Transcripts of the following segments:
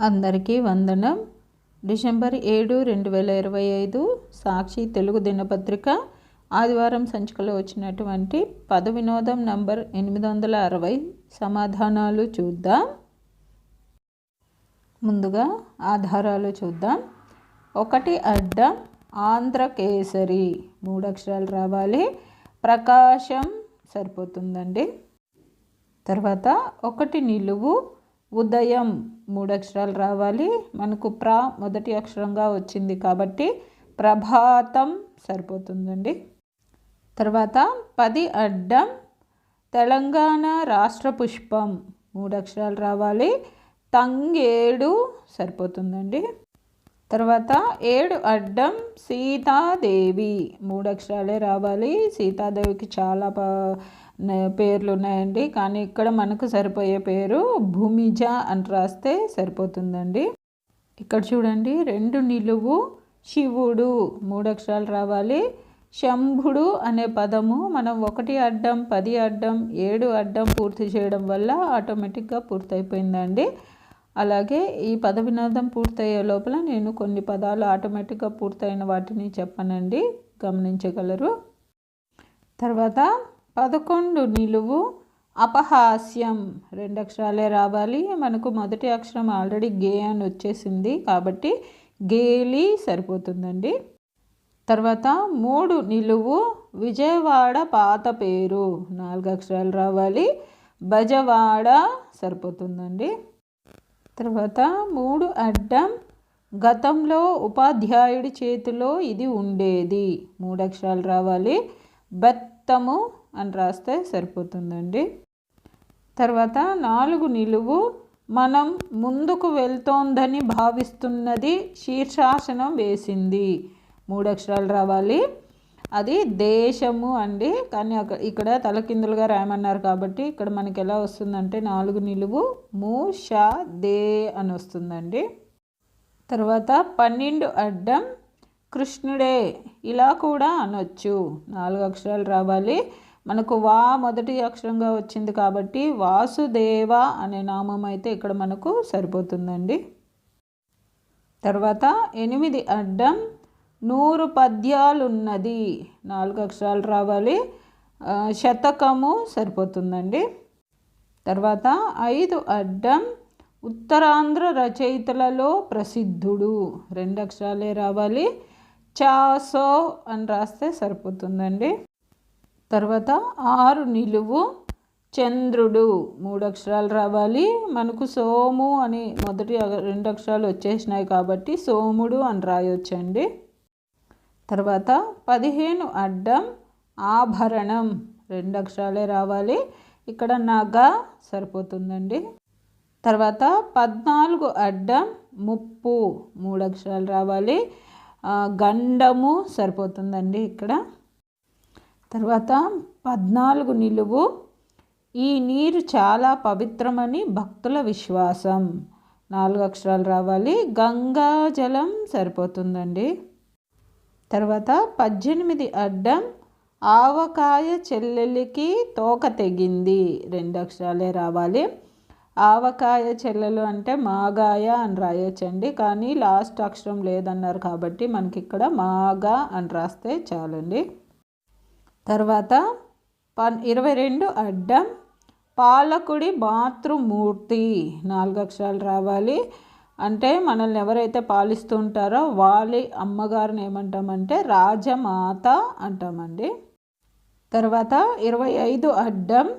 అందరికీ వందనం. డిసెంబర్ ఏడు రెండు వేల ఇరవై ఐదు సాక్షి తెలుగు దినపత్రిక ఆదివారం సంచికలో వచ్చినటువంటి పద వినోదం నంబర్ ఎనిమిది వందల అరవై సమాధానాలు చూద్దాం. ముందుగా ఆధారాలు చూద్దాం. ఒకటి అడ్డం ఆంధ్రకేసరి. మూడు అక్షరాలు రావాలి. ప్రకాశం సరిపోతుందండి. తర్వాత ఒకటి నిలువు ఉదయం మూడు అక్షరాలు రావాలి. మనకు ప్ర మొదటి అక్షరంగా వచ్చింది కాబట్టి ప్రభాతం సరిపోతుందండి. తర్వాత పది అడ్డం తెలంగాణ రాష్ట్ర పుష్పం మూడు అక్షరాలు రావాలి. తంగేడు సరిపోతుందండి. తర్వాత ఏడు అడ్డం సీతాదేవి. మూడు అక్షరాలే రావాలి. సీతాదేవికి చాలా పేర్లు ఉన్నాయండి. కానీ ఇక్కడ మనకు సరిపోయే పేరు భూమిజ అని రాస్తే సరిపోతుందండి. ఇక్కడ చూడండి రెండు నిలువు శివుడు. మూడు అక్షరాలు రావాలి. శంభుడు అనే పదము మనం ఒకటి అడ్డం పది అడ్డం ఏడు అడ్డం పూర్తి చేయడం వల్ల ఆటోమేటిక్గా పూర్తయిపోయిందండి. అలాగే ఈ పద వినోదం పూర్తయ్యే లోపల నేను కొన్ని పదాలు ఆటోమేటిక్గా పూర్తయిన వాటిని చెప్పనండి. గమనించగలరు. తర్వాత పదకొండు నిలువు అపహాస్యం. రెండు అక్షరాలే రావాలి. మనకు మొదటి అక్షరం ఆల్రెడీ గే అని వచ్చేసింది కాబట్టి గేలి సరిపోతుందండి. తర్వాత మూడు నిలువు విజయవాడ పాత పేరు. నాలుగు అక్షరాలు రావాలి. బజవాడ సరిపోతుందండి. తర్వాత మూడు అడ్డం గతంలో ఉపాధ్యాయుడి చేతిలో ఇది ఉండేది. మూడు అక్షరాలు రావాలి. బెత్తము అని రాస్తే సరిపోతుందండి. తర్వాత నాలుగు నిలువు. మనం ముందుకు వెళ్తోందని భావిస్తున్నది శీర్షాసనం వేసింది. మూడు అక్షరాలు రావాలి. అది దేశము అండి. కానీ అక్కడ ఇక్కడ తలకిందులుగా రాయమన్నారు కాబట్టి ఇక్కడ మనకి ఎలా వస్తుందంటే నాలుగు నిలువు ము షా దే అని వస్తుందండి. తర్వాత పన్నెండు అడ్డం కృష్ణుడే ఇలా కూడా అనొచ్చు. నాలుగు అక్షరాలు రావాలి. మనకు వా మొదటి అక్షరంగా వచ్చింది కాబట్టి వాసుదేవ అనే నామం అయితే ఇక్కడ మనకు సరిపోతుందండి. తర్వాత ఎనిమిది అడ్డం నూరు పద్యాలున్నది. నాలుగు అక్షరాలు రావాలి. శతకము సరిపోతుందండి. తర్వాత ఐదు అడ్డం ఉత్తరాంధ్ర రచయితలలో ప్రసిద్ధుడు. రెండు అక్షరాలే రావాలి. చాసో అని రాస్తే సరిపోతుందండి. తర్వాత ఆరు నిలువు చంద్రుడు. మూడు అక్షరాలు రావాలి. మనకు సోము అని మొదటి రెండు అక్షరాలు వచ్చేసినాయి కాబట్టి సోముడు అని రాయొచ్చండి. తర్వాత పదిహేను అడ్డం ఆభరణం. రెండు అక్షరాలే రావాలి. ఇక్కడ నగ సరిపోతుందండి. తర్వాత పద్నాలుగు అడ్డం ముప్పు. మూడు అక్షరాలు రావాలి. గండము సరిపోతుందండి ఇక్కడ. తర్వాత పద్నాలుగు నిలువు. ఈ నీరు చాలా పవిత్రమని భక్తుల విశ్వాసం. నాలుగు అక్షరాలు రావాలి. గంగా జలం సరిపోతుందండి. తర్వాత పద్దెనిమిది అడ్డం ఆవకాయ చెల్లెలికి తోక తెగింది. రెండు అక్షరాలే రావాలి. ఆవకాయ చెల్లెలు అంటే మాగాయ అని రాయొచ్చండి. కానీ లాస్ట్ అక్షరం లేదన్నారు కాబట్టి మనకి ఇక్కడ మాగా అని రాస్తే చాలండి. తర్వాత పన్ ఇరవై రెండు అడ్డం పాలకుడి మాతృమూర్తి. నాలుగు అక్షరాలు రావాలి. అంటే మనల్ని ఎవరైతే పాలిస్తుంటారో వాళ్ళ అమ్మగారిని ఏమంటామంటే రాజమాత అంటామండి. తర్వాత ఇరవై ఐదు అడ్డం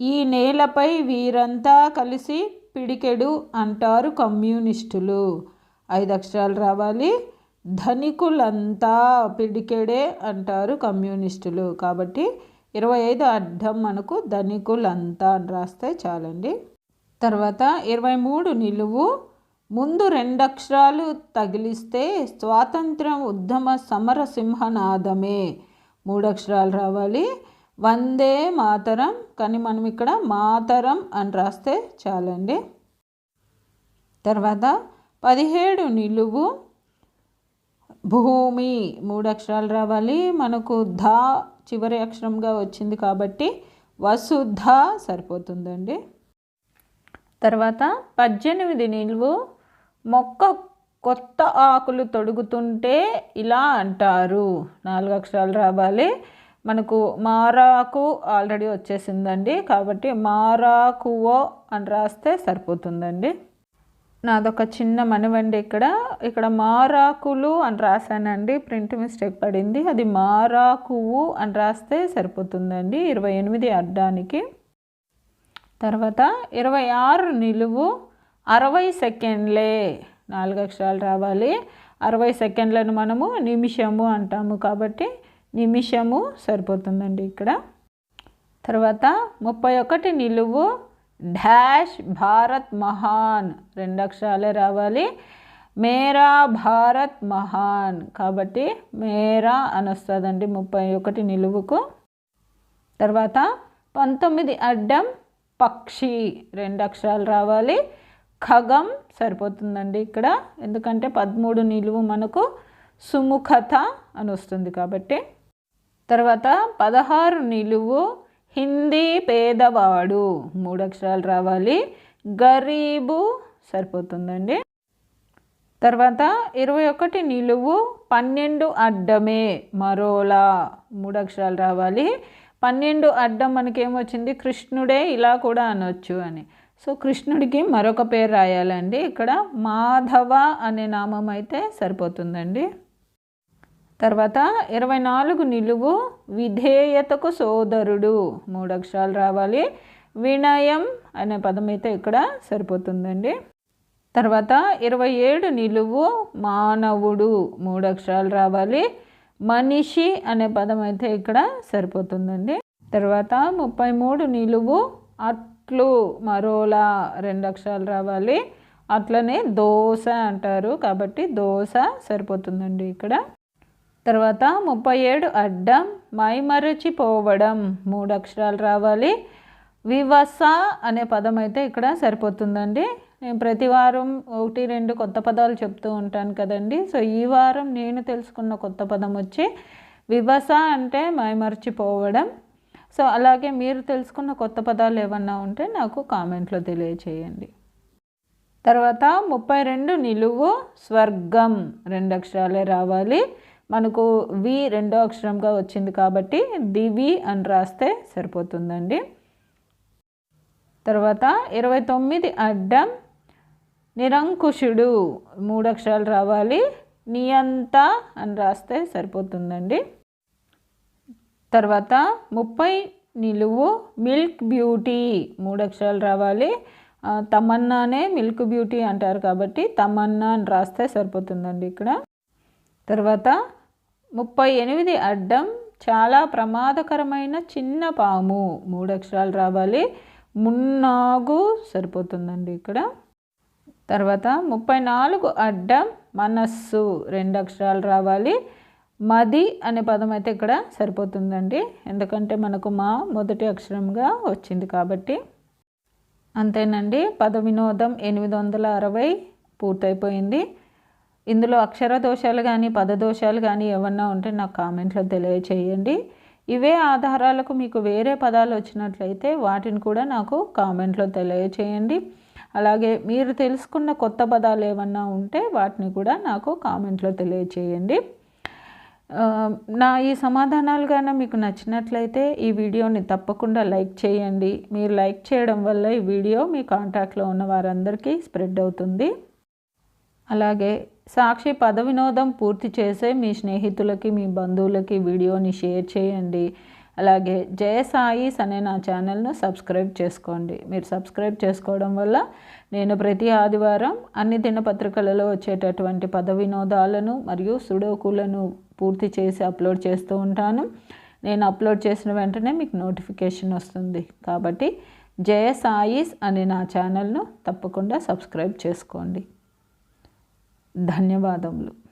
ఈ నేలపై వీరంతా కలిసి పిడికెడు అంటారు కమ్యూనిస్టులు. ఐదు అక్షరాలు రావాలి. ధనికులంతా పిడికెడే అంటారు కమ్యూనిస్టులు. కాబట్టి ఇరవై ఐదు అడ్డం మనకు ధనికులంతా అని రాస్తే చాలండి. తర్వాత ఇరవై మూడు నిలువు ముందు రెండు అక్షరాలు తగిలిస్తే స్వాతంత్రం ఉద్యమ సమరసింహనాదమే. సింహనాదమే మూడక్షరాలు రావాలి. వందే మాతరం. కానీ మనం ఇక్కడ మాతరం అని రాస్తే చాలండి. తర్వాత పదిహేడు నిలువు భూమి. మూడు అక్షరాలు రావాలి. మనకు ధా చివరి అక్షరంగా వచ్చింది కాబట్టి వసుధ సరిపోతుందండి. తర్వాత పద్దెనిమిది నిలువు మొక్క కొత్త ఆకులు తొడుగుతుంటే ఇలా అంటారు. నాలుగు అక్షరాలు రావాలి. మనకు మారాకు ఆల్రెడీ వచ్చేసిందండి. కాబట్టి మారాకువో అని రాస్తే సరిపోతుందండి. నాదొక చిన్న మనవండి ఇక్కడ. ఇక్కడ మారాకులు అని రాశానండి. ప్రింట్ మిస్టేక్ పడింది. అది మారాకువు అని రాస్తే సరిపోతుందండి. ఇరవై ఎనిమిది అడ్డానికి. తర్వాత ఇరవై ఆరు నిలువు అరవై సెకండ్లే నాలుగు అక్షరాలు రావాలి. అరవై సెకండ్లను మనము నిమిషము అంటాము కాబట్టి నిమిషము సరిపోతుందండి ఇక్కడ. తర్వాత ముప్పై ఒకటి నిలువు డాష్ భారత్ మహాన్ రెండు అక్షరాలే రావాలి. మేరా భారత్ మహాన్ కాబట్టి మేరా అని వస్తుందండి ముప్పై ఒకటి నిలువుకు. తర్వాత పంతొమ్మిది అడ్డం పక్షి రెండు అక్షరాలు రావాలి. ఖగం సరిపోతుందండి ఇక్కడ. ఎందుకంటే పదమూడు నిలువు మనకు సుముఖత అని వస్తుంది కాబట్టి. తర్వాత పదహారు నిలువు హిందీ పేదవాడు. మూడు అక్షరాలు రావాలి. గరీబు సరిపోతుందండి. తర్వాత ఇరవై ఒకటి నిలువు పన్నెండు అడ్డమే మరోలా. మూడు అక్షరాలు రావాలి. పన్నెండు అడ్డం మనకేమొచ్చింది కృష్ణుడే ఇలా కూడా అనొచ్చు అని. సో కృష్ణుడికి మరొక పేరు రాయాలండి. ఇక్కడ మాధవ అనే నామం అయితే సరిపోతుందండి. తర్వాత ఇరవై నాలుగు నిలువు విధేయతకు సోదరుడు మూడు అక్షరాలు రావాలి. వినయం అనే పదం అయితే ఇక్కడ సరిపోతుందండి. తర్వాత ఇరవై ఏడు నిలువు మానవుడు మూడు అక్షరాలు రావాలి. మనిషి అనే పదం అయితే ఇక్కడ సరిపోతుందండి. తర్వాత ముప్పై మూడు నిలువు అట్లు మరోలా రెండు అక్షరాలు రావాలి. అట్లనే దోశ అంటారు. కాబట్టి దోశ సరిపోతుందండి ఇక్కడ. తర్వాత ముప్పై ఏడు అడ్డం మైమరచిపోవడం మూడు అక్షరాలు రావాలి. వివస అనే పదం అయితే ఇక్కడ సరిపోతుందండి. నేను ప్రతి వారం ఒకటి రెండు కొత్త పదాలు చెప్తూ ఉంటాను కదండి. సో ఈ వారం నేను తెలుసుకున్న కొత్త పదం వచ్చి వివస అంటే మైమర్చిపోవడం సో అలాగే మీరు తెలుసుకున్న కొత్త పదాలు ఏమన్నా ఉంటే నాకు కామెంట్లో తెలియచేయండి. తర్వాత ముప్పై రెండు నిలువు స్వర్గం రెండు అక్షరాలే రావాలి. మనకు వి రెండో అక్షరంగా వచ్చింది కాబట్టి దివి అని రాస్తే సరిపోతుందండి. తర్వాత ఇరవై తొమ్మిది అడ్డం నిరంకుశుడు మూడు అక్షరాలు రావాలి. నియంత అని రాస్తే సరిపోతుందండి. తర్వాత ముప్పై నిలువు మిల్క్ బ్యూటీ మూడు అక్షరాలు రావాలి. తమన్నానే మిల్క్ బ్యూటీ అంటారు కాబట్టి తమన్నా అని రాస్తే సరిపోతుందండి ఇక్కడ. తర్వాత ముప్పై ఎనిమిది అడ్డం చాలా ప్రమాదకరమైన చిన్న పాము మూడు అక్షరాలు రావాలి. మున్నాగు సరిపోతుందండి ఇక్కడ. తర్వాత ముప్పై నాలుగు అడ్డం మనస్సు రెండు అక్షరాలు రావాలి. మది అనే పదం అయితే ఇక్కడ సరిపోతుందండి. ఎందుకంటే మనకు మా మొదటి అక్షరంగా వచ్చింది కాబట్టి. అంతేనండి. పద వినోదం ఎనిమిది వందల అరవై పూర్తయిపోయింది. ఇందులో అక్షర దోషాలు కానీ పదదోషాలు కానీ ఏమన్నా ఉంటే నాకు కామెంట్లో తెలియచేయండి. ఇవే ఆధారాలకు మీకు వేరే పదాలు వచ్చినట్లయితే వాటిని కూడా నాకు కామెంట్లో తెలియచేయండి. అలాగే మీరు తెలుసుకున్న కొత్త పదాలు ఏమన్నా ఉంటే వాటిని కూడా నాకు కామెంట్లో తెలియచేయండి. నా ఈ సమాధానాలు కానీ మీకు నచ్చినట్లయితే ఈ వీడియోని తప్పకుండా లైక్ చేయండి. మీరు లైక్ చేయడం వల్ల ఈ వీడియో మీ కాంటాక్ట్లో ఉన్న వారందరికీ స్ప్రెడ్ అవుతుంది. అలాగే సాక్షి పద వినోదం పూర్తి చేసే మీ స్నేహితులకి మీ బంధువులకి వీడియోని షేర్ చేయండి. అలాగే జయ సాయిస్ అనే నా ఛానల్ను సబ్స్క్రైబ్ చేసుకోండి. మీరు సబ్స్క్రైబ్ చేసుకోవడం వల్ల నేను ప్రతి ఆదివారం అన్ని దినపత్రికలలో వచ్చేటటువంటి పద వినోదాలను మరియు సుడోకులను పూర్తి చేసి అప్లోడ్ చేస్తూ ఉంటాను. నేను అప్లోడ్ చేసిన వెంటనే మీకు నోటిఫికేషన్ వస్తుంది. కాబట్టి జయస్ ఆయిస్ అనే నా ఛానల్ను తప్పకుండా సబ్స్క్రైబ్ చేసుకోండి. ధన్యవాదములు.